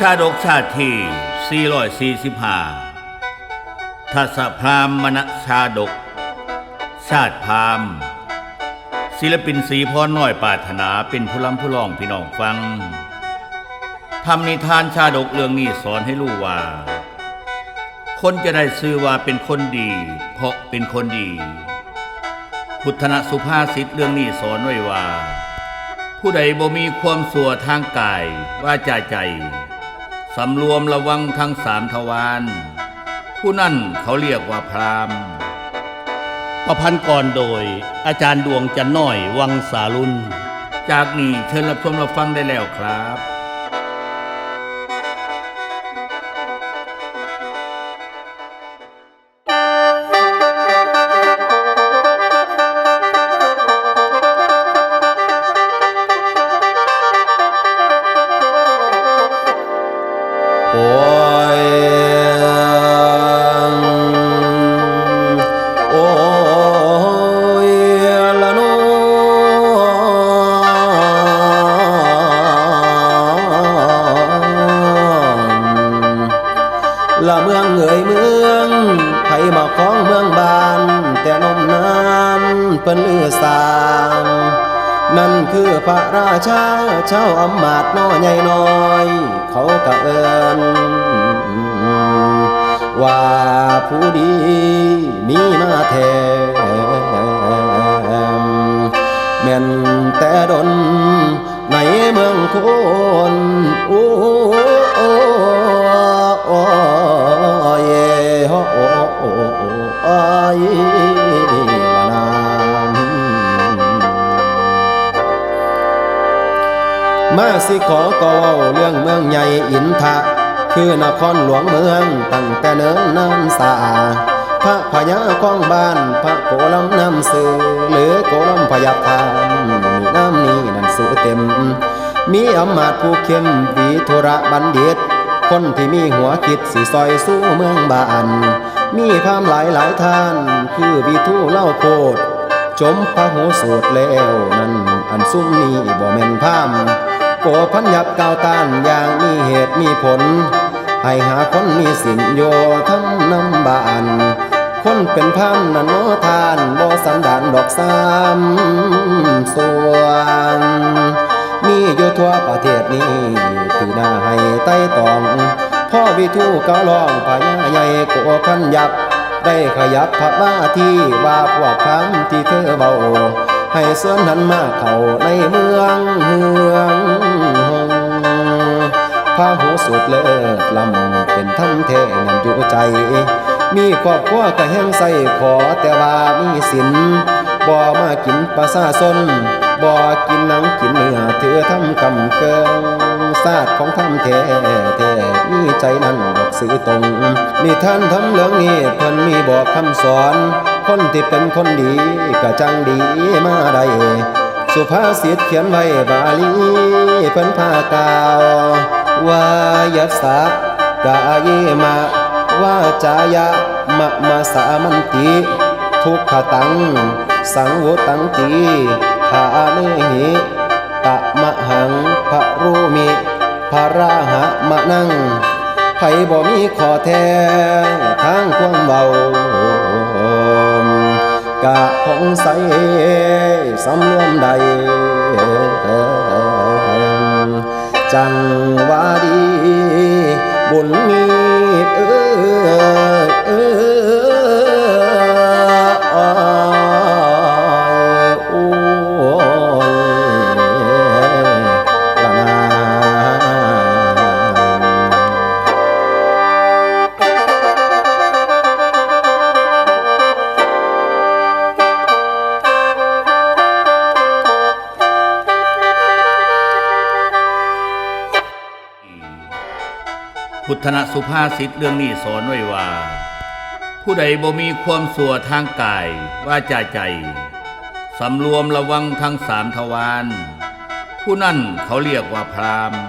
ชาดกชาติที่ 445ทัศพรามมณชาดก ชาติพรามศิลปินสีพรน้อยปาถนาเป็นผู้ล้ำผู้ลองพี่น้องฟังทำนิทานชาดกเรื่องนี้สอนให้รู้ว่า คนจะได้ชื่อว่าเป็นคนดี เพราะเป็นคนดี พุทธนสุภาษิตเรื่องนี้สอนไว้ว่า ผู้ใดบ่มีความสัวทางกายว่าจาใจ สำรวมระวังทั้งสามทวารผู้นั่นเขาเรียกว่าพรามณ์ประพันธ์ก่อนโดย อาจารย์ดวงจันน้อยวังสาลุน จากนี้เชิญรับชมรับฟังได้แล้วครับ ละเมืองเอ่ยเมืองไผมาของเมืองบาน แต่นมนานเปิ้นลือสางนั่นคือพระราชาเจ้าอำมาตย์น้อยใหญ่น้อย เขากะเอินว่าผู้ดีมีมาแทนแม่นแต่ดนในเมืองคนโอ้ มาสิขอก็เว้าเรื่องเมืองใหญ่อินทะคือนครหลวงเมืองตั้งแต่เนินน้ำสาพระพญาของบ้านพระโกลำน้ำสื่อหรือโกลำพยัคานมีน้ำนี้นั่นสื่อเต็ม มีอำมาตย์ผู้เข้มวีธุระบัณฑิต คนที่มีหัวคิดสิซอยสู้เมืองบ้าน มีพามหลายหลายท่าน คือวิทูเล่าโพดจมพระหูสูตรแล้วนั่นอันซุ่มนี้บ่แม่นพาม โกพันยับกาวต้านอย่างมีเหตุมีผล ให้หาคนมีสินโยทั้งนำบาน คนเป็นพันนันโนทานบ่สันดานดอกสามส่วนมีอยู่ทั่วประเทศนี้ที่น่าให้ไต้ตองพ่อวิทูเกาลองพญาใหญ่โกพันยับ ได้ขยับพระบ้าที่ว่าพวกคำที่เธอเบาให้เสื้อนั้นมาเข้าในเมืองเฮือง พาหูสุดเลิศลำเป็นทั้งเทนันอยู่ใจ มีครอบครัวก็แห้งใส่ขอแต่ว่ามีสินบ่มากินประสาสนบ่กินหนังกินเนื้อเธอทำกำเกิงศาสตร์ของทำแท้แท้มีใจนั้นดอกสื่อตรงมีท่านทำเรื่องนี้เพิ่นมีบอกคำสอน คนที่เป็นคนดีก็จังดีมาได้สุภาษิตเขียนไว้บาลีเพิ่นพากาว วายัสสะกายมะวาจายะมะมาสามันติ ทุกขตัง สังวตังตีทาเนหิตะมะหังพระรูมิพระราหะมะนังไผบ่มีขอแท้ทางความเบากะพงใสสำรวมใด จังวาดีบุญ พุทธนสุภาษิตเรื่องนี้สอนไว้ว่า ผู้ใดบ่มีความสัวทางกายว่าจาใจ สำรวมระวังทั้งสามทวารผู้นั่นเขาเรียกว่าพรามณ์